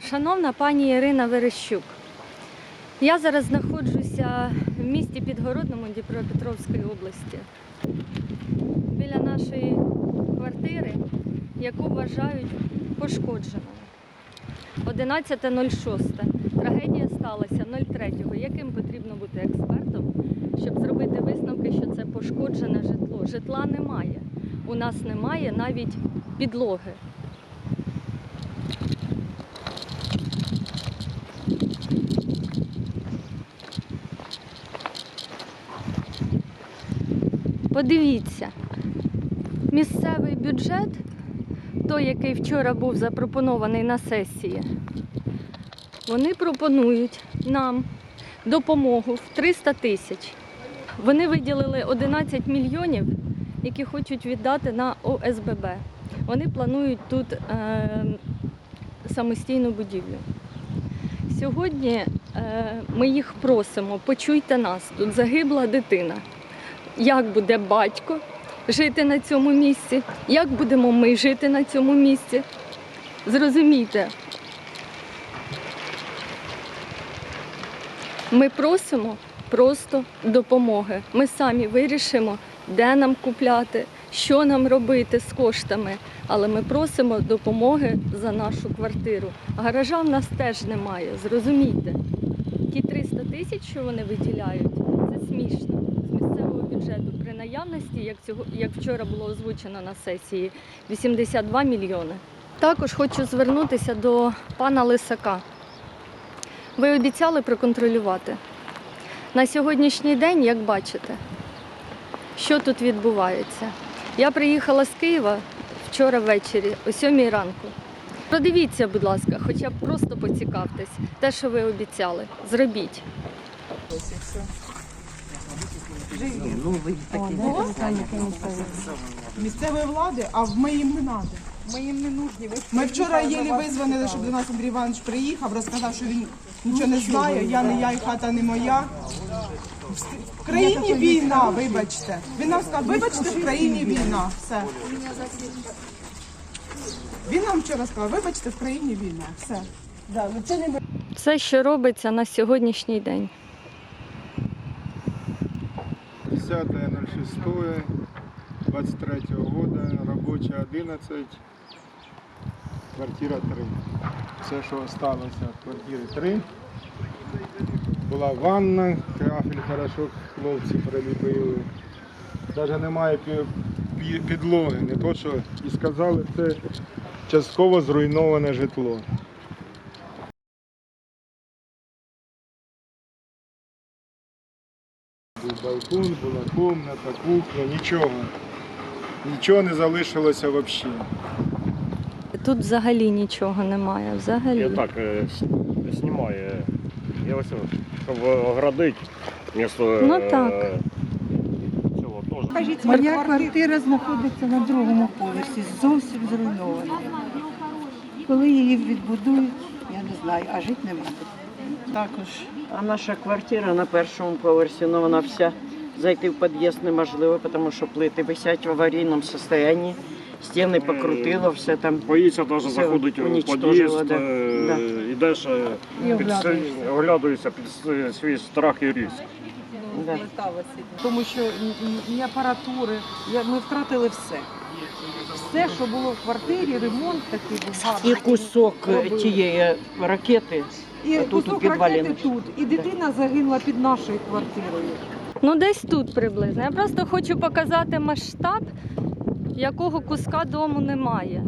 Шановна пані Ірина Верещук, я зараз знаходжуся в місті Підгородному Дніпропетровської області. Біля нашої квартири, яку вважають пошкодженою. 11.06. Трагедія сталася 03.го. Яким потрібно бути експертом, щоб зробити висновки, що це пошкоджене житло? Житла немає. У нас немає навіть підлоги. Подивіться, місцевий бюджет, той, який вчора був запропонований на сесії, вони пропонують нам допомогу в 300 тисяч. Вони виділили 11 мільйонів, які хочуть віддати на ОСББ. Вони планують тут е, самостійну будівлю. Сьогодні е, ми їх просимо, почуйте нас, тут загибла дитина. Як буде батько жити на цьому місці? Як будемо ми жити на цьому місці? Зрозумійте. Ми просимо просто допомоги. Ми самі вирішимо, де нам купляти, що нам робити з коштами. Але ми просимо допомоги за нашу квартиру. Гаража в нас теж немає, зрозумійте. Ті 300 тисяч, що вони виділяють, це смішно наявності, як, цього, як вчора було озвучено на сесії, 82 мільйони. Також хочу звернутися до пана Лисака. Ви обіцяли проконтролювати. На сьогоднішній день, як бачите, що тут відбувається. Я приїхала з Києва вчора ввечері, о 7 ранку. Продивіться, будь ласка, хоча б просто поцікавтесь. Те, що ви обіцяли, зробіть. Місцевої влади, а ми їм не треба. Ми їм не нужні. Ми вчора єлі визвонили, щоб до нас Андрій Іванович приїхав, розказав, що він нічого не знає, я не я і хата не моя. В країні війна, вибачте. Він нам сказав, вибачте, в країні війна. Все. Він нам вчора сказав, вибачте, в країні війна. Все. Це, що робиться на сьогоднішній день. 10.06, 23 года, рабочая 11, квартира 3. Все, що залишилося від квартири 3. Була ванна, кафель хорошо хлопці приліпили. Навіть немає пі- пі- підлоги, не то що і сказали, це частково зруйноване житло. Був балкон, була кімната, кухня, нічого. Нічого не залишилося взагалі. Тут взагалі нічого немає. Взагалі. Я так е, знімаю. Я ось, щоб оградити місто. Ну, так. е, Цього теж. Кажіть, Моя квартира знаходиться на другому поверсі, зовсім зруйнована. Коли її відбудують, я не знаю, а жити не буде. Також. А наша квартира на першому поверсі, ну вона вся зайти в під'їзд неможливо, тому що плити висять в аварійному стані, стіни покрутило, все там. Боїться навіть Все заходити в під'їзд, да. е, Да. ідеш, е, під, оглядуєшся під свій страх і ризик. Да. тому що ні, апаратури. Я- Ми втратили все. Все, що було в квартирі, ремонт такий був гарний. І кусок Робили. тієї ракети. І тут у кусок підвалі ракети тут. І дитина загинула під нашою квартирою. Ну, десь тут приблизно. Я просто хочу показати масштаб, якого куска дому немає.